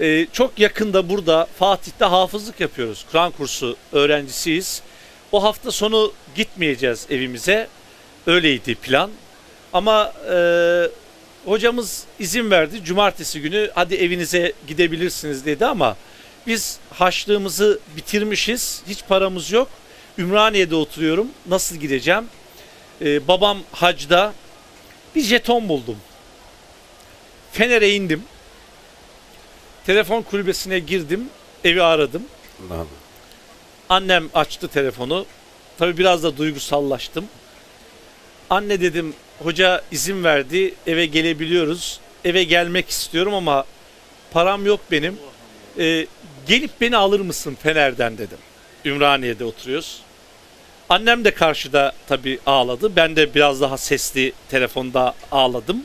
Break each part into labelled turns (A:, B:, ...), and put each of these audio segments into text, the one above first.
A: Ee, çok yakında burada Fatih'te hafızlık yapıyoruz. Kur'an kursu öğrencisiyiz. O hafta sonu gitmeyeceğiz evimize. Öyleydi plan. Ama e, hocamız izin verdi. Cumartesi günü hadi evinize gidebilirsiniz dedi ama biz haçlığımızı bitirmişiz. Hiç paramız yok. Ümraniye'de oturuyorum. Nasıl gideceğim? Ee, babam hacda bir jeton buldum. Fener'e indim. Telefon kulübesine girdim. Evi aradım.
B: Allah.
A: Annem açtı telefonu. Tabii biraz da duygusallaştım. Anne dedim hoca izin verdi eve gelebiliyoruz. Eve gelmek istiyorum ama param yok benim. Ee, gelip beni alır mısın Fener'den dedim. Ümraniye'de oturuyoruz. Annem de karşıda tabii ağladı. Ben de biraz daha sesli telefonda ağladım.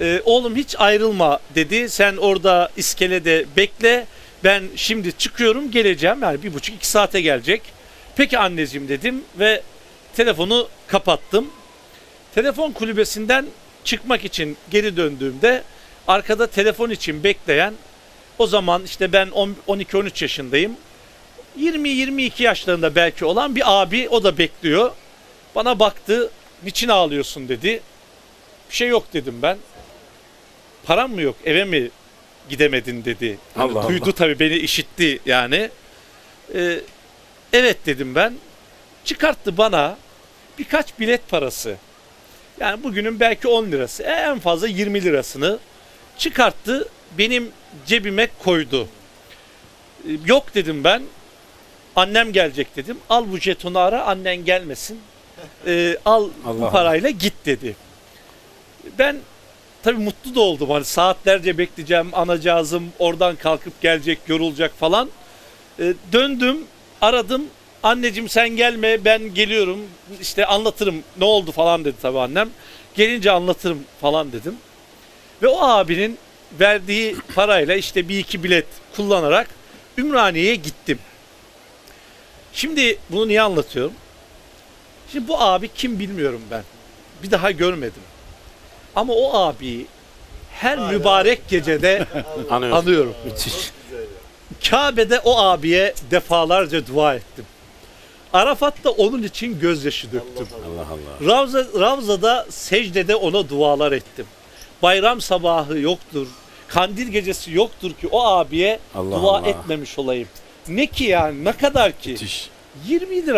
A: Ee, oğlum hiç ayrılma dedi. Sen orada iskelede bekle. Ben şimdi çıkıyorum geleceğim. Yani bir buçuk iki saate gelecek. Peki anneciğim dedim ve telefonu kapattım. Telefon kulübesinden çıkmak için geri döndüğümde arkada telefon için bekleyen o zaman işte ben 12-13 yaşındayım. 20-22 yaşlarında belki olan bir abi o da bekliyor. Bana baktı. Niçin ağlıyorsun dedi. Bir şey yok dedim ben. Param mı yok eve mi gidemedin dedi. Yani
B: Allah
A: duydu
B: Allah.
A: tabii beni işitti yani. Ee, evet dedim ben. Çıkarttı bana birkaç bilet parası. Yani bugünün belki 10 lirası en fazla 20 lirasını çıkarttı benim cebime koydu. Ee, Yok dedim ben. Annem gelecek dedim. Al bu jetonu ara annen gelmesin. Ee, al bu
B: Allah
A: parayla git dedi. Ben tabii mutlu da oldum. Hani saatlerce bekleyeceğim anacağızım oradan kalkıp gelecek yorulacak falan. Ee, döndüm aradım. Anneciğim sen gelme ben geliyorum işte anlatırım ne oldu falan dedi tabii annem. Gelince anlatırım falan dedim. Ve o abinin verdiği parayla işte bir iki bilet kullanarak Ümraniye'ye gittim. Şimdi bunu niye anlatıyorum? Şimdi bu abi kim bilmiyorum ben. Bir daha görmedim. Ama o abiyi her mübarek gecede
B: Anıyorsun.
A: anıyorum.
B: Müthiş.
A: Kabe'de o abiye defalarca dua ettim. Arafat'ta onun için gözyaşı döktüm.
B: Allah Allah.
A: Ravza, Ravza'da secdede ona dualar ettim. Bayram sabahı yoktur, kandil gecesi yoktur ki o abiye
B: Allah
A: dua
B: Allah.
A: etmemiş olayım. Ne ki yani ne kadar ki?
B: Müthiş.
A: 20 lira